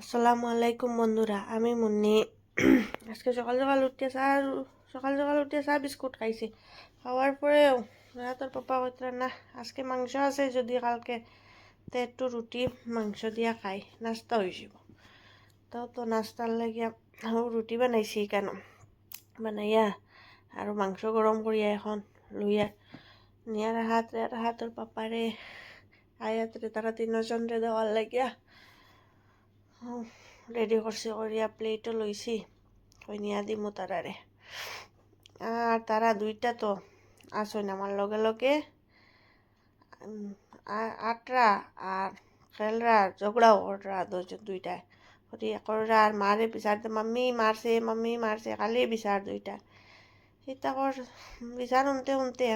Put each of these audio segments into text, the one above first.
আসসালামু আলাইকুম বন্ধুরা, আমি মুন্নি। আজকে সকাল সকাল উঠে চা, সকাল সকাল উঠে চা বিস্কুট খাইছি। খাওয়ার পরেও রাতের পাপা কইতরা না, আজকে মাংস আছে, যদি কালকে তে একটু রুটি, মাংস দিয়া খাই, নাস্তা হয়ে যাব। তো তো নাস্তার লাগিয়া রুটি বানাইছি কেন বানাইয়া আৰু মাংস গরম করিয়া এখন লইয়া। নিয়ার হাত আর হাতের পাপারে আয়াতরে তারা তিনজনরে দেওয়ার লাগিয়া। রেডি করছি করিয়া প্লেটও লইছি। কইনিয়া দিমু তারারে। আর তারা দুইটা তো আসুন আমার লগে লগে। আটরা আর খেলরা ঝগড়াও কররা দুইটায় করি কররা আর মারে বিচারতে মাম্মি মারছে মাম্মি মারছে কালি বিচার দুইটা। সেটা কর, বিচার উনতে উনতে,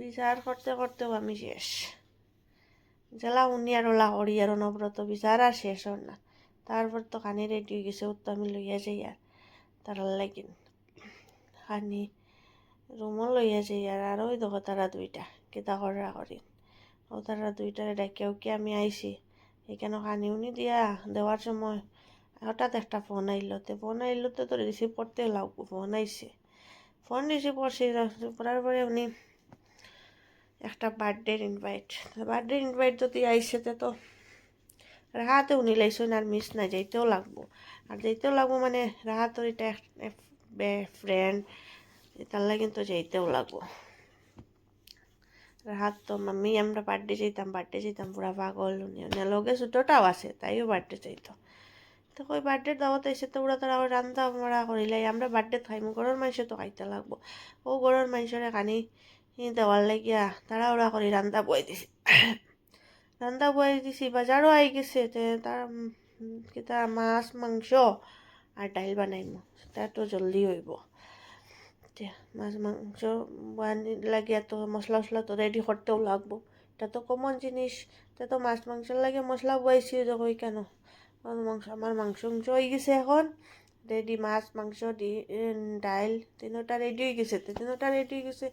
বিচার করতে করতেও আমি শেষ। জেলা উনি আর ওলা করি আর অনবরত বিচার আর শেষ হন না। তারপর তো খানি রেডি হয়ে গেছে তো আমি লইয়া যাই আর তার লাগিন খানি রুমও লইয়া যাই আর আর ওই দেখো তারা দুইটা কেতা করা করি ও তারা দুইটারে ডাকিয়াও কি আমি আইছি এখানে খানি উনি দিয়া দেওয়ার সময় হঠাৎ একটা ফোন আইলো তে ফোন আইলো তো রিসিভ করতে লাগবো ফোন আইছে ফোন রিসিভ করছি করার পরে উনি একটা বার্থডের ইনভাইট বার্থডে ইনভাইট যদি আইসে তে তো রাহাতে উনি লাইছেন আর মিস না যাইতেও লাগবো। আর যাইতেও লাগবো মানে রাহাতর এটা ফ্রেন্ড তার লাগে কিন্তু যাইতেও লাগবো। রাহাত তো মাম্মি, আমরা বার্থডে যেতাম বার্থডে যেতাম পুরা পাগল লগে ছোটটাও আছে, তাইও বার্থডে চাইতো তো কই বার্থডে দাওয়াত আইসে তো ওরা তারা রান্ধা মারা করিলাই আমরা বার্থডে খাইমু ঘরের মানুষে তো খাইতে লাগবো। ও ঘরের মানুষের কানি দেওয়ার লাগিয়া তারা ওরা করে রান্দা বই দিছি রান্দা বই দিছি বাজারও আই গেছে তার কিতা মাছ মাংস আর ডাইল বানাইমু সেটা তো জলদি হইব মাছ মাংস লাগিয়া তো মশলা মশলা তো রেডি করতেও লাগবো এটা তো কমন জিনিস তা তো মাছ মাংসের লাগে মশলা তো কই কেন মাংস আমার মাংস মাংস হয়ে গেছে এখন রেডি মাছ মাংস দি ডাইল তিনোটা রেডি হয়ে গেছে তিনোটা রেডি হয়ে গেছে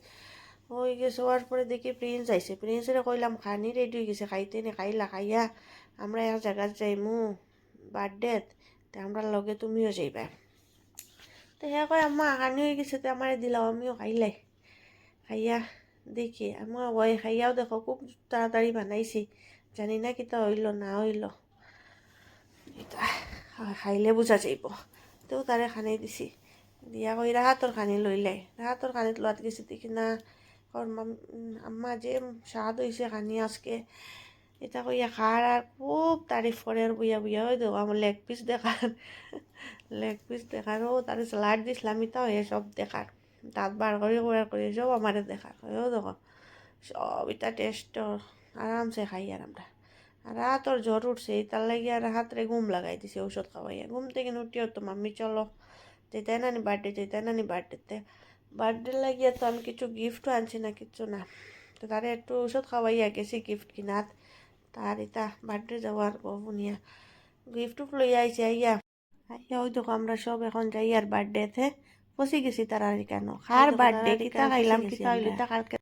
হয়ে গেছে হওয়ার পরে দেখি প্রিন্স আইছে প্রিন্সের কইলাম খানি রেডি হয়ে গেছে, খাইতে নে খাইলা? খাইয়া, আমরা এক জায়গায় যাইমু বার্থডে তে আমরা লগে তুমিও যাইবা। তো হ্যাঁ কয়, আম্মা, খানি হয়ে গেছে তো আমারে দিলাও আমিও খাইলাই খাইয়া, দেখি আমার ওই খাইয়াও দেখো, খুব তাড়াতাড়ি বানাইছি। জানি না কিতা হইল, না হইল। খাইলে বুঝা যাইব। তো তারে খানি দিছি। দিয়া কই রাহাতর খানি লইলাই রাহাতর খানিত লোৱাত গেছি দেখি না ওর আম্মা যে স্বাদ হয়েছে খানি আজকে। এটা কইয়া খার আর খুব তারিফ করে আর বুইয়া বুইয়া। ওই দেখো আমার লেগ পিস দেখার লেগ পিস দেখার ও তারে স্যালাড দিছিলাম তাও এ সব দেখার দাঁত বার করে করে করে সব আমারে দেখার ও দেখো সব এটা টেস্ট আরামসে খাই আর আমরা আর রাতর জ্বর উঠছে তার লাগি আর হাতরে ঘুম লাগাই দিছে ঔষধ খাওয়াইয়া ঘুম থেকে উঠিও তো মাম্মি, চলো। যেতে নানি বার্থডে যেতে নানি বার্থডেতে বার্থডে লাগিয়া তো আমি কিছু গিফটও আনছি না কিছু না। তো তারে একটু ওষুধ খাওয়াইয়া গেছি গিফট কিনাত। তার ইতা বার্থডে যাওয়ার বহুনিয়া গিফটও লইয়া আইছে আইয়া। আইয়া ওই দেখো আমরা সব এখন যাই আর বার্থডেতে। ফসি গেছি তার আর কেন? খার বার্থডে কিতা খাইলাম কিতা হইল তা কালকে